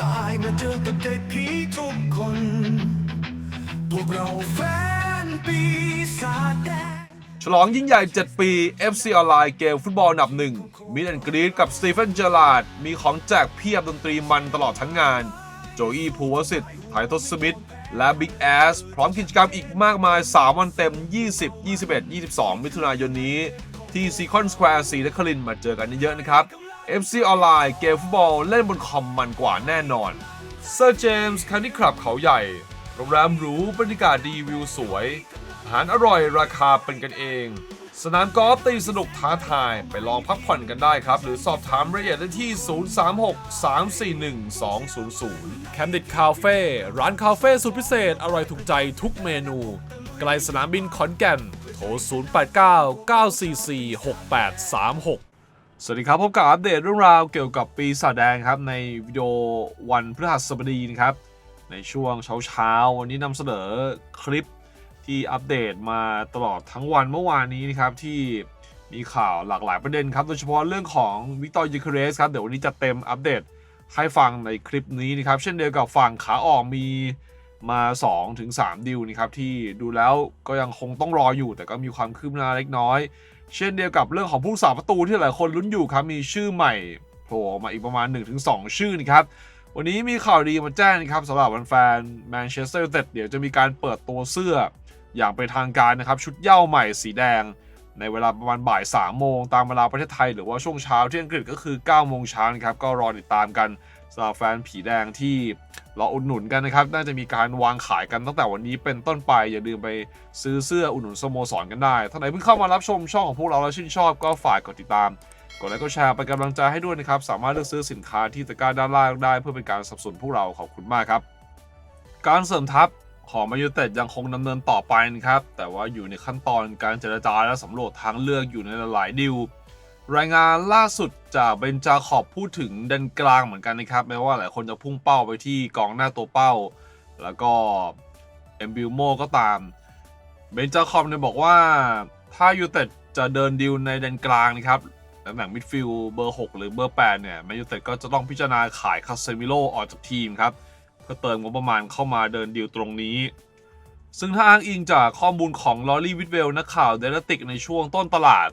ตายมาเจอกับเด็กผีทุกคน พวกเราแฟนปีศาจแดง ฉลองยิ่งใหญ่ 7 ปี FC ออนไลน์เกมฟุตบอลอันดับหนึ่งมิดแอนกรีดกับสตีเฟนเจอราร์ดมีของแจกเพียบดนตรีมันตลอดทั้งงาน โจอี้ภูวสิทธิ์ไททอสสมิธและบิ๊กแอสพร้อมกิจกรรมอีกมากมาย 3 วันเต็ม 20 21 22 มิถุนายนนี้ ที่ซีคอนสแควร์สีนครินทร์มาเจอกันเยอะๆนะครับ FC ออนไลน์เกมฟุตบอลเล่นบนคอมมันกว่าแน่นอนเซอร์เจมส์คันดี้คลับเขาใหญ่โรงแรมหรูบรรยากาศดีวิวสวย อาหารอร่อยราคาเป็นกันเอง สนามกอล์ฟตีสนุกท้าทายไปลองพักผ่อนกันได้ครับ หรือสอบถามรายละเอียดได้ที่ 036-341-200แคมดิดคาเฟ่ร้านคาเฟ่สุดพิเศษ อร่อยถูกใจทุกเมนูไกลสนามบินขอนแก่น โทร 089-944-6836 สวัสดีครับพบกับอัปเดตเรื่องราวเกี่ยวกับปีศาจแดงครับในวิดีโอวันพฤหัสบดีนะครับ ในช่วงเช้าๆวันนี้นำเสนอคลิปที่อัปเดตมาตลอดทั้งวันเมื่อวานนี้นะครับที่มีข่าวหลากหลายประเด็นครับโดยเฉพาะเรื่องของวิกตอร์ยูเคเรสครับเดี๋ยววันนี้จะเต็มอัปเดตให้ฟังในคลิปนี้นะครับเช่นเดียวกับฝั่งขาออกมีมา2-3ถึง3ดิวนะครับที่ดูแล้วก็ยังคงต้องรออยู่แต่ก็มีความคืบหน้าเล็กน้อย เช่นเดียวกับเรื่องของผู้รักษาประตูที่หลายคนลุ้นอยู่ครับ มีชื่อใหม่โผล่ออกมาอีกประมาณ 1-2 ชื่อนะครับ วันนี้มีข่าวดีมาแจ้งนะครับสำหรับแฟนแมนเชสเตอร์ยูไนเต็ดเดี๋ยวจะมีการเปิดตัวเสื้อ อย่างเป็นทางการนะครับชุดเย้าใหม่สีแดง ในเวลาประมาณบ่าย3โมงตามเวลาประเทศไทย หรือว่าช่วงเช้าที่อังกฤษก็คือ9โมงเช้านะครับก็รอติดตามกัน สำหรับแฟนผีแดงที่รออุดหนุนกันนะครับ น่าจะมีการวางขายกันตั้งแต่วันนี้เป็นต้นไป อย่าลืมไปซื้อเสื้ออุดหนุนสโมสรกันได้ท่านไหนเพิ่งเข้ามารับชมช่องของพวกเราแล้วชื่นชอบก็ฝากกดติดตาม กดไลค์กดแชร์เป็นกำลังใจให้ด้วยนะครับ สามารถเลือกซื้อสินค้าที่ตะกร้าด้านล่างได้ เพื่อเป็นการสนับสนุนพวกเราขอบคุณมากครับ การเสริมทัพของมายูเต็ดยังคงดำเนินต่อไปนะครับ แต่ว่าอยู่ในขั้นตอนการเจรจาและสำรวจทางเลือกอยู่ในหลายดิวรายงานล่าสุด จากเบนจาขอบพูดถึงแดนกลางเหมือนกันนะครับแม้ว่าหลายคนจะพุ่งเป้าไปที่กองหน้าตัวเป้า แล้วก็เอมบิลโมก็ตามเบนจาคอมเนี่ยบอกว่าถ้ายูเต็ดจะเดินดิวในแดนกลางนะครับตำแหน่งมิดฟิลด์เบอร์ 6 หรือเบอร์ 8 เนี่ยแมนยูเต็ดก็จะต้องพิจารณาขายคาเซมิโลออกจากทีมครับเพื่อเติมงบประมาณเข้ามาเดินดิวตรงนี้ ซึ่งถ้าอ้างอิงจากข้อมูลของลอรี่วิดเวลนักข่าวเดลติกในช่วงต้นตลาด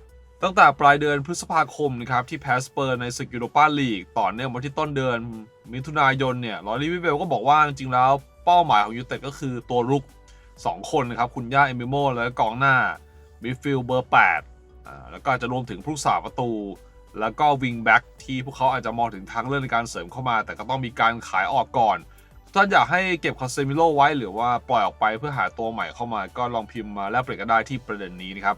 ตั้งแต่ปลายเดือนพฤษภาคมนะครับที่แพสเปอร์ในศึกยูโรปาลีกต่อเนื่องมาที่ต้นเดือนมิถุนายนเนี่ยลอรีวิเวลก็บอกว่าจริงๆแล้วเป้าหมายของยูเต็ดก็คือตัวรุก 2 คนนะครับ คุณย่าเอมิโมและกองหน้ามิดฟิลเบอร์8อ่าแล้วก็อาจจะรวมถึงผู้รักษาประตู แล้วก็วิงแบ็กที่พวกเขาอาจจะมองถึงทางเลือกในการเสริมเข้ามา แต่ก็ต้องมีการขายออกก่อนถ้าอยากให้เก็บคาเซมิโลไว้หรือว่าปล่อยออกไปเพื่อหาตัวใหม่เข้ามา ก็ลองพิมพ์มาแลกเปลี่ยนกันได้ที่ประเด็นนี้นะครับ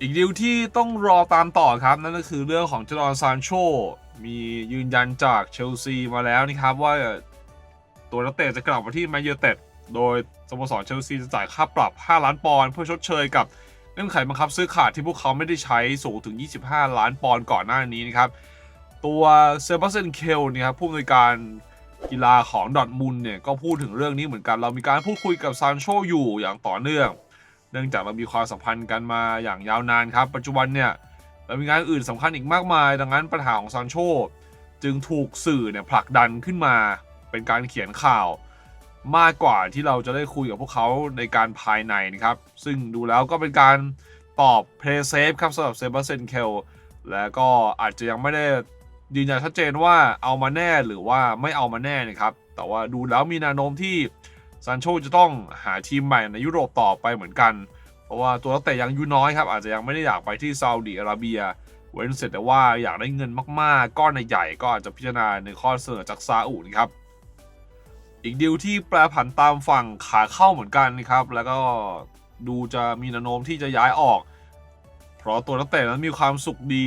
อีกดีลที่ต้องรอตามต่อครับ นั่นก็คือเรื่องของเจดอนซานโชมียืนยันจากเชลซีมาแล้วนะครับว่าตัวนักเตะจะกลับมาที่แมนยูเต็ดโดยสโมสรเชลซีจะจ่ายค่าปรับ 5 ล้านปอนด์เพื่อชดเชยกับเงื่อนไขบังคับซื้อขาดที่พวกเขาไม่ได้ใช้สูงถึง 25 ล้านปอนด์ก่อนหน้านี้นะครับตัวเซบาสเซนเคลเนี่ยครับผู้อำนวยการกีฬาของดอทมุนเนี่ยก็พูดถึงเรื่องนี้เหมือนกัน เรามีการพูดคุยกับซานโชอยู่อย่างต่อเนื่อง เนื่องจากเรามีความสัมพันธ์กันมาอย่างยาวนานครับ ปัจจุบันเนี่ยเรามีงานอื่นสำคัญอีกมากมาย ดังนั้นปัญหาของซานโชจึงถูกสื่อเนี่ยผลักดันขึ้นมาเป็นการเขียนข่าวมากกว่าที่เราจะได้คุยกับพวกเขาในการภายในนะครับ ซึ่งดูแล้วก็เป็นการตอบเพลย์เซฟครับสำหรับเซบาสเซนเคลและก็อาจจะยังไม่ได้ยืนยันชัดเจนว่าเอามาแน่หรือว่าไม่เอามาแน่นะครับ แต่ว่าดูแล้วมีแนวโน้มที่ ซานโชจะต้องหาทีมใหม่ในยุโรปต่อไปเหมือนกัน เพราะว่าตัวนักเตะยังอายุน้อยครับ อาจจะยังไม่ได้อยากไปที่ซาอุดิอาระเบีย เว้นเสร็จแต่ว่าอยากได้เงินมากๆ ก้อนใหญ่ก็อาจจะพิจารณาในข้อเสนอจากซาอุนครับ อีกดีลที่แปรผันตามฝั่งขาเข้าเหมือนกันนะครับ แล้วก็ดูจะมีแนวโน้มที่จะย้ายออก เพราะตัวนักเตะนั้นมีความสุขดี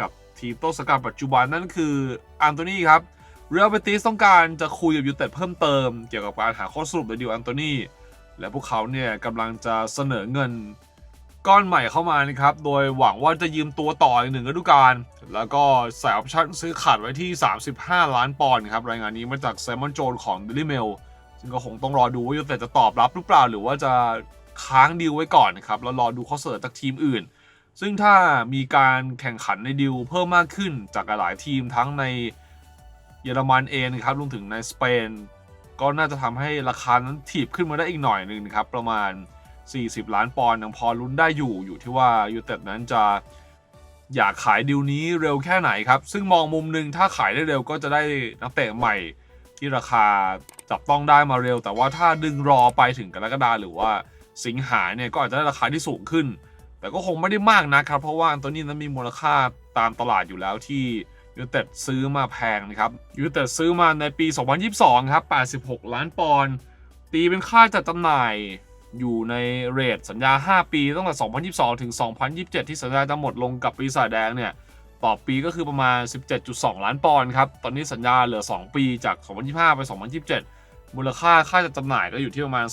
กับทีมต้นสังกัดปัจจุบันนั่นคืออันโตนีครับ เรอัลเบติสต้องการจะคุยกับยูเต็ดเพิ่มเติม เกี่ยวกับการหาข้อสรุปในดีลอันโตนีและพวกเขาเนี่ยกำลังจะเสนอเงินก้อนใหม่เข้ามานะครับ โดยหวังว่าจะยืมตัวต่ออีกหนึ่งฤดูกาล แล้วก็ใส่ออปชั่นซื้อขาดไว้ที่ 35 ล้านปอนด์ครับ รายงานนี้มาจากไซมอนโจนของ Daily Mail ซึ่งก็คงต้องรอดูว่ายูเต็ดจะตอบรับหรือเปล่า หรือว่าจะค้างดีลไว้ก่อนนะครับ แล้วรอดูข้อเสนอจากทีมอื่น ซึ่งถ้ามีการแข่งขันในดิวเพิ่มมากขึ้นจากหลายทีมทั้งใน เยอรมันเองนะครับรวมถึงในสเปน ก็น่าจะทำให้ราคานั้นถีบขึ้นมาได้อีกหน่อยหนึ่งนะครับประมาณ 40 ล้านปอนด์ยังพอลุ้นได้อยู่อยู่ที่ว่ายูเต็ดนั้นจะอยากขายดิวนี้เร็วแค่ไหนครับ ซึ่งมองมุมหนึ่งถ้าขายได้เร็วก็จะได้นักเตะใหม่ที่ราคาจับต้องได้มาเร็ว แต่ว่าถ้าดึงรอไปถึงกรกฎาหรือว่าสิงหาเนี่ยก็อาจจะได้ราคาที่สูงขึ้น แต่ก็คงไม่ได้มากนะครับ เพราะว่าอันโตนี่นั้นมีมูลค่าตามตลาดอยู่แล้วที่ ยูเต็ดซื้อมาแพงนะครับยูเต็ดซื้อมาในปี 2022 ครับ 86 ล้านปอนด์ตีเป็นค่าจัดจำหน่ายอยู่ในเรทสัญญา 5 ปีตั้งแต่ 2022 ถึง 2027 ที่สัญญาจะหมดลงกับปีศาจแดงเนี่ยต่อปีก็คือประมาณ 17.2 ล้านปอนด์ครับ ตอนนี้สัญญาเหลือ 2 ปีจาก 2025 ไป 2027 มูลค่าค่าจัดจำหน่ายก็อยู่ที่ประมาณ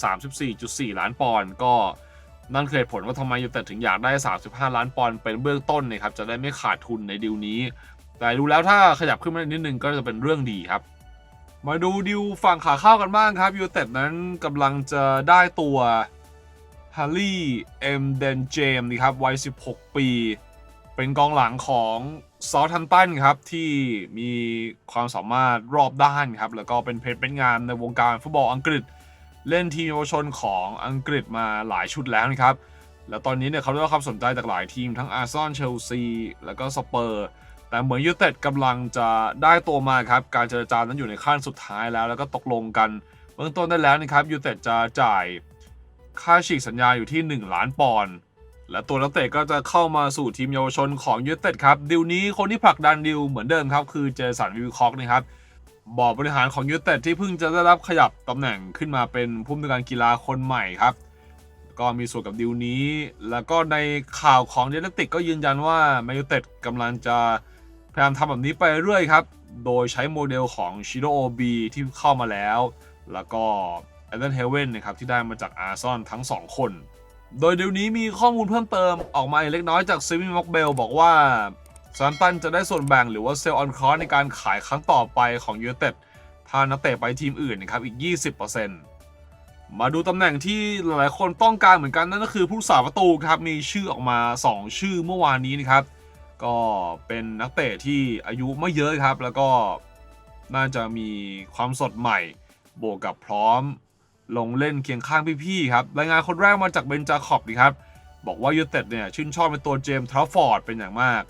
34.4 ล้านปอนด์ก็นั่นคือเหตุผลว่าทำไมยูเต็ดถึงอยากได้ 35 ล้านปอนด์เป็นเบื้องต้นนะครับจะได้ไม่ขาดทุนในดีลนี้ แต่ดูแล้วถ้าขยับขึ้นมานิดนึงก็จะเป็นเรื่องดีครับ มาดูดิวฝั่งขาเข้ากันบ้างครับยูเต็ดนั้นกำลังจะได้ตัวฮาร์ลีเอ็มเดนเจมส์ครับวัย 16 ปี เป็นกองหลังของซอทันตันครับ ที่มีความสามารถรอบด้านครับ แล้วก็เป็นเพชรเป็นงานในวงการฟุตบอลอังกฤษ เล่นทีมเยาวชนของอังกฤษมาหลายชุดแล้วนะครับ แล้วตอนนี้เนี่ยเขาได้รับความสนใจจากหลายทีมทั้งอาร์เซนอลเชลซี แล้วก็สเปอร์ แต่เหมือนยูเต็ดกำลังจะได้ตัวมาครับ การเจรจานั้นอยู่ในขั้นสุดท้ายแล้ว แล้วก็ตกลงกันเบื้องต้นได้แล้วนะครับยูเต็ดจะจ่ายค่าฉีกสัญญาอยู่ที่ 1 ล้านปอนด์และตัวนักเตะก็จะเข้ามาสู่ทีมเยาวชนของยูเต็ดครับดิวนี้คนที่ผลักดันดิวเหมือนเดิมครับ คือเจสันวิลคอกนะครับบอร์ดบริหารของยูเต็ดที่เพิ่งจะได้รับขยับตำแหน่งขึ้นมาเป็นผู้อำนวยการกีฬาคนใหม่ครับ ก็มีส่วนกับดิวนี้ แล้วก็ในข่าวของเดลติกก็ยืนยันว่าแมนยูเต็ดกำลังจะ พยายามทำแบบนี้ไปเรื่อยครับ โดยใช้โมเดลของชิโ o โอบีที่เข้ามาแล้ว แล้วก็แอดเดนเฮเวนนะครับที่ได้มาจากอาร์ซอนทั้ง 2 คน โดยเดี๋ยวนี้มีข้อมูลเพิ่มเติมออกมาเล็กน้อยจากซิมิม็อกเบลบอกว่าซานตันจะได้ส่วนแบ่งหรือว่าเซลล์ออนคอร์ในการขายครั้งต่อไปของยูเต็ดถ้านักเตะไปทีมอื่นนะครับอีก 20%มาดูตำแหน่งที่หลายคนต้องการเหมือนกันนั่นก็คือผู้สาประตูครับมีชื่อออกมา 2 ชื่อเมื่อวานนี้นะครับ ก็เป็นนักเตะที่อายุไม่เยอะครับ แล้วก็น่าจะมีความสดใหม่ บวกกับพร้อม ลงเล่นเคียงข้างพี่ๆครับ รายงานคนแรกมาจากเบนจาคอบดีครับ บอกว่ายูเต็ดเนี่ยชื่นชอบเป็นตัวเจมส์ทรัฟฟอร์ดเป็นอย่างมาก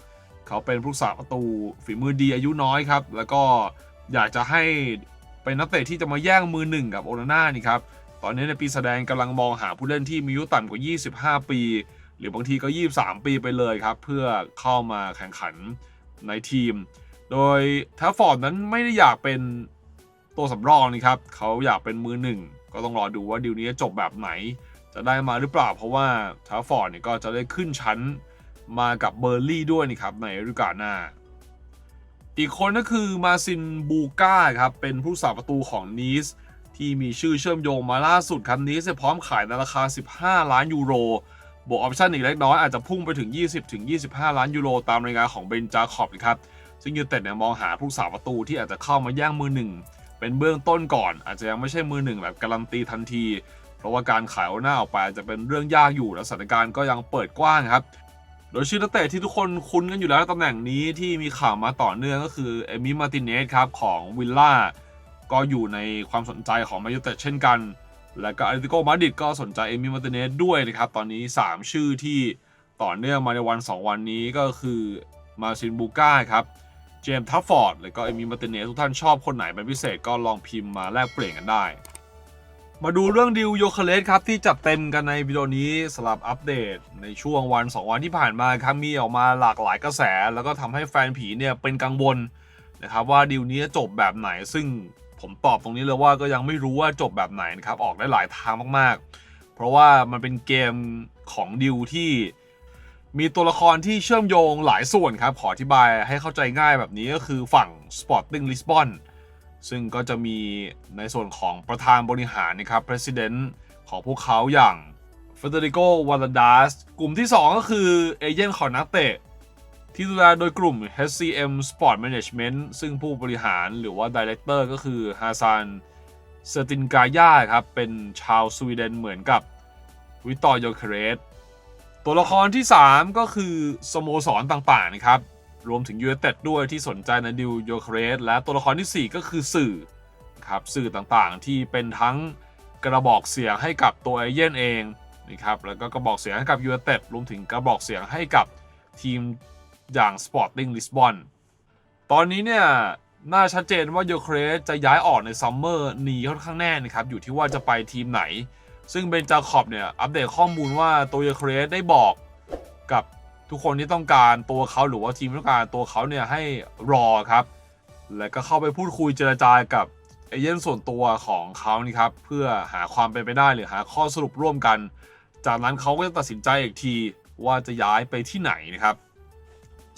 เขาเป็นผู้สาประตูฝีมือดีอายุน้อยครับ แล้วก็อยากจะให้เป็นนักเตะที่จะมาแย่งมือหนึ่งกับโอนาน่านี่ครับ ตอนนี้ในปีแสดงกำลังมองหาผู้เล่นที่มีอายุต่ำกว่า 25 ปี หรือบางทีก็ 23 ปีไปเลยครับ เพื่อเข้ามาแข่งขันในทีม โดยทัฟฟอร์ดนั้นไม่ได้อยากเป็นตัวสำรองนี่ครับเขาอยากเป็นมือหนึ่งก็ต้องรอดูว่าดีลนี้จะจบแบบไหน จะได้มาหรือเปล่า เพราะว่าทัฟฟอร์ดเนี่ยก็จะได้ขึ้นชั้นมากับเบอร์ลี่ด้วยนี่ครับในฤดูกาลหน้า อีกคนก็คือมาซินบูก้าครับเป็นผู้สาประตูของนีสที่มีชื่อเชื่อมโยงมาล่าสุดครับนีสพร้อมขายในราคา 15 ล้านยูโร บวกออปชั่นอีกเล็กน้อยอาจจะพุ่งไปถึง 20-25 ล้านยูโรตามรายงานของเบนจาคอบนะครับ ซึ่งยูเต็ดเนี่ยมองหาผู้สาวประตูที่อาจจะเข้ามาแย่งมือหนึ่งเป็นเบื้องต้นก่อน อาจจะยังไม่ใช่มือหนึ่งแบบการันตีทันที เพราะว่าการขายเอาหน้าออกไปอาจจะเป็นเรื่องยากอยู่และสถานการณ์ก็ยังเปิดกว้างครับ โดยชื่อนักเตะที่ทุกคนคุ้นกันอยู่แล้วตำแหน่งนี้ที่มีข่าวมาต่อเนื่องก็คือเอมิมาติเนสครับของวิลล่าก็อยู่ในความสนใจของมนยูเต็ดเช่นกัน และก็อาริติโกมาดริดก็สนใจเอมิมาติเนสด้วยนะครับ ตอนนี้ 3 ชื่อที่ต่อเนื่องมาในวัน 2 วันนี้ก็คือมาซินบูก้าครับ เจมส์ทัฟฟอร์ด แล้วก็เอมิมาติเนสทุกท่านชอบคนไหนเป็นพิเศษก็ลองพิมพ์มาแลกเปลี่ยนกันได้ มาดูเรื่องดิวโยคาเลสครับที่จัดเต็มกันในวิดีโอนี้สำหรับอัปเดต ในช่วงวัน 2 วันที่ผ่านมาครับมีออกมาหลากหลายกระแส แล้วก็ทำให้แฟนผีเนี่ยเป็นกังวลนะครับว่าดิวนี้จะจบแบบไหนซึ่ง ผมตอบตรงนี้เลยว่าก็ยังไม่รู้ว่าจบแบบไหนนะครับ ออกได้หลายทางมากๆ เพราะว่ามันเป็นเกมของดิวที่มีตัวละครที่เชื่อมโยงหลายส่วนครับ ขออธิบายให้เข้าใจง่ายแบบนี้ก็คือฝั่ง Sporting Lisbon ซึ่งก็จะมีในส่วนของประธานบริหารนะครับ President ของพวกเขาอย่าง Federico Valadares กลุ่มที่ 2 ก็คือเอเจนต์ของนักเตะ ที่ดูแลโดยกลุ่ม HCM Sport Management ซึ่งผู้บริหารหรือว่า Director ก็คือฮาซานเซตินกายาครับ เป็นชาวสวีเดนเหมือนกับวิตอร์โยเคเรสตัวละครที่ 3 ก็คือสโมสรต่างๆนะครับ รวมถึงยู i นเต็ดด้วยที่สนใจในดิวโยเครสและตัวละครทีสี่ 4 ก็คือสื่อครับสื่อต่างๆที่เป็นทั้งกระบอกเสียงให้กับตัวเอเย่นเองนะครับแล้วก็กระบอกเสียงให้กับยู i นเต็ดรวมถึงกระบอกเสียงให้กับทีม อย่าง Sporting Lisbon ตอนนี้เนี่ยน่าชัดเจนว่าโยเครสจะย้ายออกในซัมเมอร์นี้ค่อนข้างแน่นะครับ อยู่ที่ว่าจะไปทีมไหน ซึ่งเบนจาคอบเนี่ย อัปเดตข้อมูลว่าตัวโยเครสได้บอกกับทุกคนที่ต้องการตัวเขาหรือว่าทีมต้องการตัวเขาเนี่ยให้รอครับ แล้วก็เข้าไปพูดคุยเจรจากับเอเย่นส่วนตัวของเขานี่ครับ เพื่อหาความเป็นไปได้หรือหาข้อสรุปร่วมกัน จากนั้นเขาก็จะตัดสินใจอีกทีว่าจะย้ายไปที่ไหนนะครับ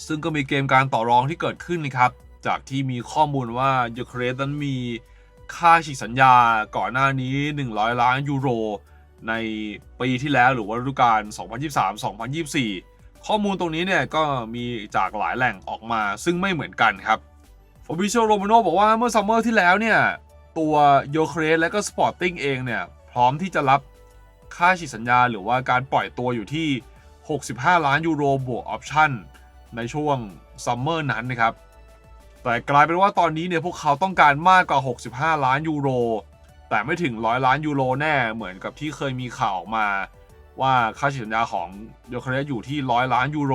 ซึ่งก็มีเกมการต่อรองที่เกิดขึ้นนะครับ จากที่มีข้อมูลว่ายูเครนนั้นมีค่าฉีกสัญญาก่อนหน้านี้ 100 ล้านยูโร ในปีที่แล้วหรือว่าฤดูกาล 2023-2024 ข้อมูลตรงนี้เนี่ยก็มีจากหลายแหล่งออกมาซึ่งไม่เหมือนกันครับฟอบิโชโรมาโนบอกว่าเมื่อซัมเมอร์ที่แล้วเนี่ย ตัวโยเครนและก็สปอร์ติ้งเองเนี่ย พร้อมที่จะรับค่าฉีกสัญญาหรือว่าการปล่อยตัวอยู่ที่ 65 ล้านยูโรบวกออปชั่น ในช่วงซัมเมอร์นั้นนะครับ แต่กลายเป็นว่าตอนนี้เนี่ยพวกเขาต้องการมากกว่า 65 ล้านยูโร แต่ไม่ถึง 100 ล้านยูโรแน่เหมือนกับที่เคยมีข่าวออกมา ว่าค่าฉีดสัญญาของโยเคเรสอยู่ที่ 100 ล้านยูโร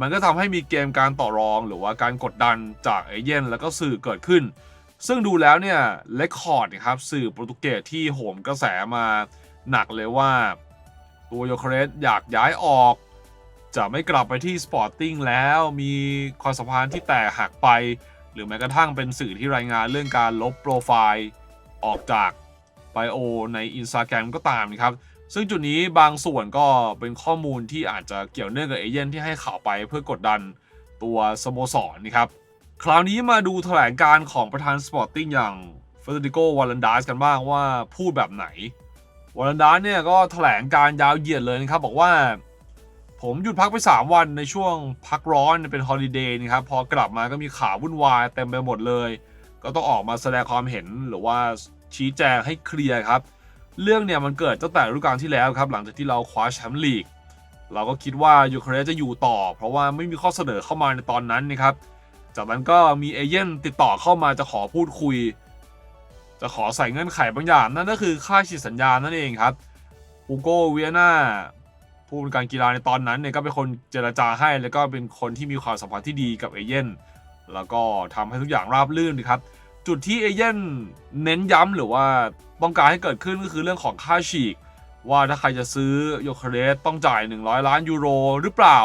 มันก็ทำให้มีเกมการต่อรอง หรือว่าการกดดันจากเอเย่นแล้วก็สื่อเกิดขึ้น ซึ่งดูแล้วเนี่ยเลคคอร์ดนะครับสื่อโปรตุเกสที่โหมกระแสมาหนักเลยว่าตัวโยเคเรสอยากย้ายออก จะไม่กลับไปที่สปอร์ติ้งแล้วมีความสัมพันธ์ที่แตกหักไป หรือแม้กระทั่งเป็นสื่อที่รายงานเรื่องการลบโปรไฟล์ออกจากไบโอใน Instagram ก็ตามนะครับ ซึ่งจุดนี้บางส่วนก็เป็นข้อมูลที่อาจจะเกี่ยวเนื่องกับเอเย่นที่ให้ข่าวไปเพื่อกดดันตัวสโมสรนะครับ คราวนี้มาดูแถลงการของประธานสปอร์ติ้งอย่างเฟเดริโกวาลันดาสกันบ้างว่าพูดแบบไหนวาลันดาสเนี่ยก็แถลงการยาวเหยียดเลยนะครับบอกว่า ผมหยุดพักไป 3 วันในช่วงพักร้อนเป็นฮอลิเดย์นะครับ พอกลับมาก็มีข่าววุ่นวายเต็มไปหมดเลย ก็ต้องออกมาแสดงความเห็นหรือว่าชี้แจงให้เคลียร์ครับ เรื่องเนี่ยมันเกิดตั้งแต่ฤดูกาลที่แล้วครับ หลังจากที่เราคว้าแชมป์ลีก เราก็คิดว่ายูเครนจะอยู่ต่อ เพราะว่าไม่มีข้อเสนอเข้ามาในตอนนั้นนะครับจากนั้นก็มีเอเย่นติดต่อเข้ามาจะขอพูดคุย จะขอใส่เงื่อนไขบางอย่างนั่นก็คือค่าฉีดสัญญานั่นเองครับฮูโกเวียนา ผู้บริการกีฬาในตอนนั้นเนี่ยก็เป็นคนเจรจาให้ แล้วก็เป็นคนที่มีความสัมพันธ์ที่ดีกับเอเย่นแล้วก็ทำให้ทุกอย่างราบรื่นครับ จุดที่เอเย่นเน้นย้ำหรือว่าต้องการให้เกิดขึ้นก็คือเรื่องของค่าฉีก ว่าถ้าใครจะซื้อโยเคเรสต้องจ่าย 100 ล้านยูโรหรือเปล่า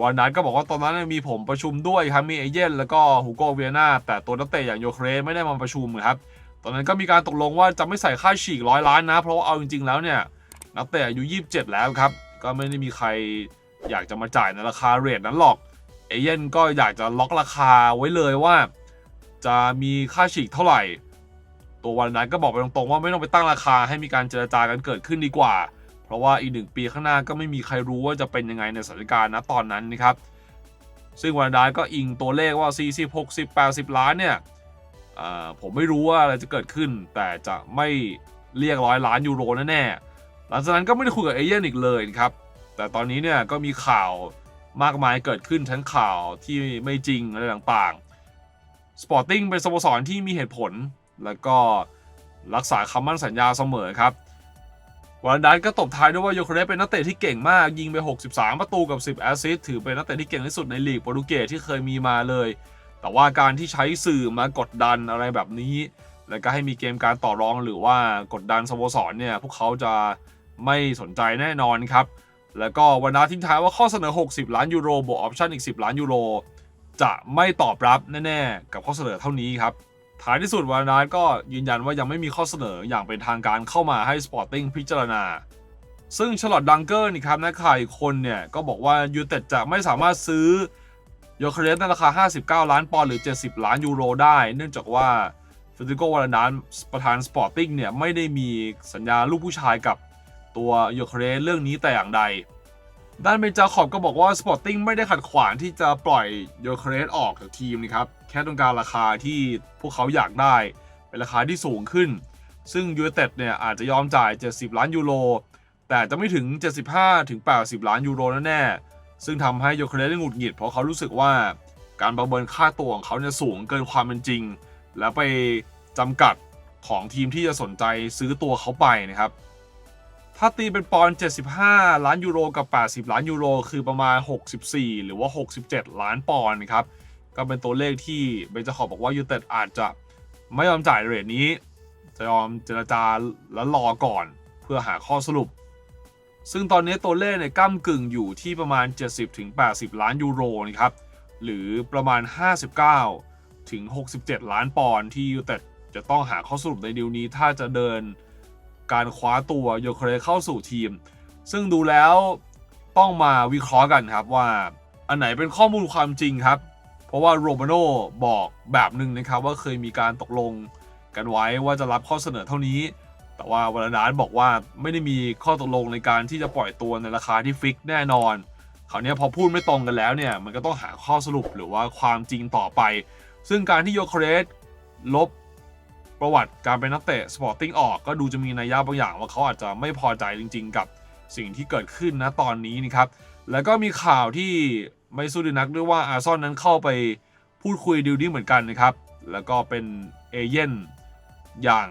วันนั้นก็บอกว่าตอนนั้นมีผมประชุมด้วยครับมีเอเย่นแล้วก็ฮูโกเวียนาแต่ตัวนักเตะอย่างโยเคเรสไม่ได้มาประชุมครับตอนนั้นก็มีการตกลงว่าจะไม่ใส่ค่าฉีกร้อยล้านนะ เพราะว่าเอาจริงๆแล้วเนี่ย นักเตะอายุ 27 แล้วครับ ก็ไม่ได้มีใครอยากจะมาจ่ายในราคาเรทนั้นหรอก เอเย่นก็อยากจะล็อกราคาไว้เลยว่า จะมีค่าฉีกเท่าไหร่ ตัววันนั้นก็บอกไปตรงๆว่าไม่ต้องไปตั้งราคาให้มีการเจรจากันเกิดขึ้นดีกว่า เพราะว่าอีกหนึ่งปีข้างหน้าก็ไม่มีใครรู้ว่าจะเป็นยังไงในสถานการณ์ณตอนนั้นนะครับ ซึ่งวันนั้นก็อิงตัวเลขว่า 40 60 80 ล้านเนี่ยอ่อผมไม่รู้ว่าอะไรจะเกิดขึ้น แต่จะไม่เรียกร้อยล้านยูโรแน่ๆ หลังจากนั้นก็ไม่ได้คุยกับเอเย่นอีกเลยครับ แต่ตอนนี้เนี่ยก็มีข่าวมากมายเกิดขึ้นทั้งข่าวที่ไม่จริงอะไรต่างๆ สปอร์ติ้งเป็นสโมสรที่มีเหตุผล แล้วก็รักษาคำมั่นสัญญาเสมอครับวันดันก็ตบท้ายด้วยว่าโยเคเรสเป็นนักเตะที่เก่งมาก ยิงไป 63 ประตูกับ 10 แอสซิสต์ถือเป็นนักเตะที่เก่งที่สุดในลีกโปรตุเกสที่เคยมีมาเลย แต่ว่าการที่ใช้สื่อมากดดันอะไรแบบนี้ แล้วก็ให้มีเกมการต่อรองหรือว่ากดดันสโมสรเนี่ยพวกเขาจะ ไม่สนใจแน่นอนครับ แล้วก็วันนาทิ้งท้ายว่าข้อเสนอ 60 ล้านยูโรบวกออปชั่นอีก 10 ล้านยูโรจะไม่ตอบรับแน่ๆ กับข้อเสนอเท่านี้ครับ ท้ายที่สุดวันนั้นก็ยืนยันว่ายังไม่มีข้อเสนออย่างเป็นทางการเข้ามาให้ Sporting พิจารณา ซึ่งชลอตดังเกอร์นี่ครับนักข่าวอีกคนเนี่ยก็บอกว่ายูเต็ดจะไม่สามารถซื้อโยเคเรสในราคา 59 ล้านปอนด์หรือ 70 ล้านยูโรได้ เนื่องจากว่าเฟเดริโกวาลานานประธานสปอร์ติ้งเนี่ยไม่ได้มีสัญญาลูกผู้ชายกับ ตัวโยเคเรสเรื่องนี้แต่อย่างใด ด้านเบนจาขอบก็บอกว่า Sporting ไม่ได้ขัดขวางที่จะปล่อยโยเคเรสออกจากทีมนะครับ แค่ต้องการราคาที่พวกเขาอยากได้ เป็นราคาที่สูงขึ้น ซึ่งยู i เต็ดเนี่ยอาจจะยอมจ่าย 70 ล้านยูโร แต่จะไม่ถึง 75 ถึง 80 ล้านยูโรแน่ๆซึ่งทำให้โยเครสได้หงุดหงิดเพราะเขารู้สึกว่าการประเมินค่าตัวของเขาเนี่ยสูงเกินความเป็นจริง แล้วไปจำกัดของทีมที่จะสนใจซื้อตัวเขาไปนะครับ ถ้าตีเป็นปอนด์75 ล้านยูโรกับ 80 ล้านยูโรคือประมาณ 64 หรือว่า 67 ล้านปอนด์ครับ ก็เป็นตัวเลขที่เบนจาขอบอกว่ายูเต็ดอาจจะไม่ยอมจ่ายเรทนี้ จะยอมเจรจาแล้วรอก่อนเพื่อหาข้อสรุป ซึ่งตอนนี้ตัวเลขเนี่ยก้ากึ่งอยู่ที่ประมาณ 70-80 ล้านยูโรนะครับ หรือประมาณ 59 ถึง 67 ล้านปอนด์ที่ยูเต็ดจะต้องหาข้อสรุปในดีลนี้ถ้าจะเดิน การคว้าตัวโยเคเรเข้าสู่ทีม ซึ่งดูแล้วต้องมาวิเคราะห์กันครับว่าอันไหนเป็นข้อมูลความจริงครับ เพราะว่าโรมาโนบอกแบบหนึ่งนะครับว่าเคยมีการตกลงกันไว้ว่าจะรับข้อเสนอเท่านี้ แต่ว่าวาลาดานบอกว่าไม่ได้มีข้อตกลงในการที่จะปล่อยตัวในราคาที่ฟิกแน่นอนคราวนี้พอพูดไม่ตรงกันแล้วเนี่ยมันก็ต้องหาข้อสรุปหรือว่าความจริงต่อไป ซึ่งการที่โยเคเรสลบ ประวัติการเป็นนักเตะสปอร์ติ้งออกก็ดูจะมีนัยยะบางอย่างว่าเขาอาจจะไม่พอใจจริง ๆ กับสิ่งที่เกิดขึ้นนะตอนนี้นะครับ แล้วก็มีข่าวที่ไม่สู้ดีนักด้วยว่าอาร์ซอนนั้นเข้าไปพูดคุยดีลนี้เหมือนกันนะครับ แล้วก็เป็นเอเย่นอย่าง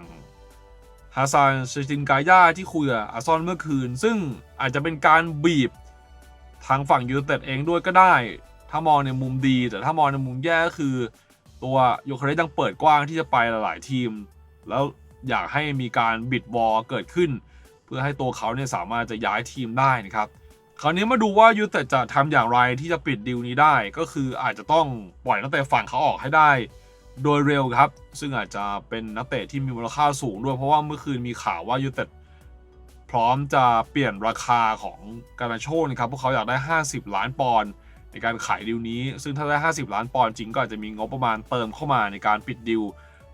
ฮาซานเชตินกาย่าที่คุยกับอาร์ซอนเมื่อคืน ซึ่งอาจจะเป็นการบีบทางฝั่งยูเต็ดเองด้วยก็ได้ ถ้ามองในมุมดี แต่ถ้ามองในมุมแย่ก็คือ ตัวโยเคเรสยังเปิดกว้างที่จะไปหลายๆทีม แล้วอยากให้มีการบิดวอลเกิดขึ้น เพื่อให้ตัวเขาเนี่ยสามารถจะย้ายทีมได้นะครับคราวนี้มาดูว่ายูเต็ดจะทำอย่างไรที่จะปิดดีลนี้ได้ ก็คืออาจจะต้องปล่อยนักเตะฝั่งเขาออกให้ได้ โดยเร็วครับ ซึ่งอาจจะเป็นนักเตะที่มีมูลค่าสูงด้วยเพราะว่าเมื่อคืนมีข่าวว่ายูเต็ดพร้อมจะเปลี่ยนราคาของการาโชนะครับพวกเขาอยากได้ 50 ล้านปอนด์ใน การขายดีลนี้ ซึ่งถ้าได้ 50 ล้านปอนด์จริงก็อาจจะมีงบประมาณเติมเข้ามาในการปิดดีล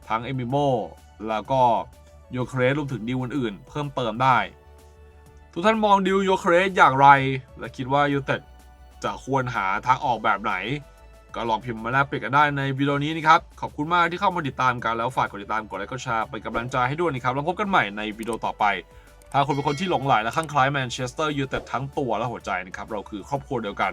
ทั้งเอมิโมแล้วก็โยเครสรวมถึงดีลอื่นๆ เพิ่มเติมได้ ทุกท่านมองดิวโยเครสอย่างไร และคิดว่ายูเต็ดจะควรหาทางออกแบบไหน ก็ลองพิมพ์มาแลกเปลี่ยนกันได้ในวิดีโอนี้นะครับ ขอบคุณมากที่เข้ามาติดตามกันแล้วฝากกดติดตามกดไลค์กดแชร์เป็นกำลังใจให้ด้วยนะครับแล้วพบกันใหม่ในวิดีโอต่อไปถ้าคุณเป็นคนที่หลงใหลและคลั่งคล้ายแมนเชสเตอร์ยูไนเต็ดทั้งตัวและหัวใจนะครับ เราคือครอบครัวเดียวกัน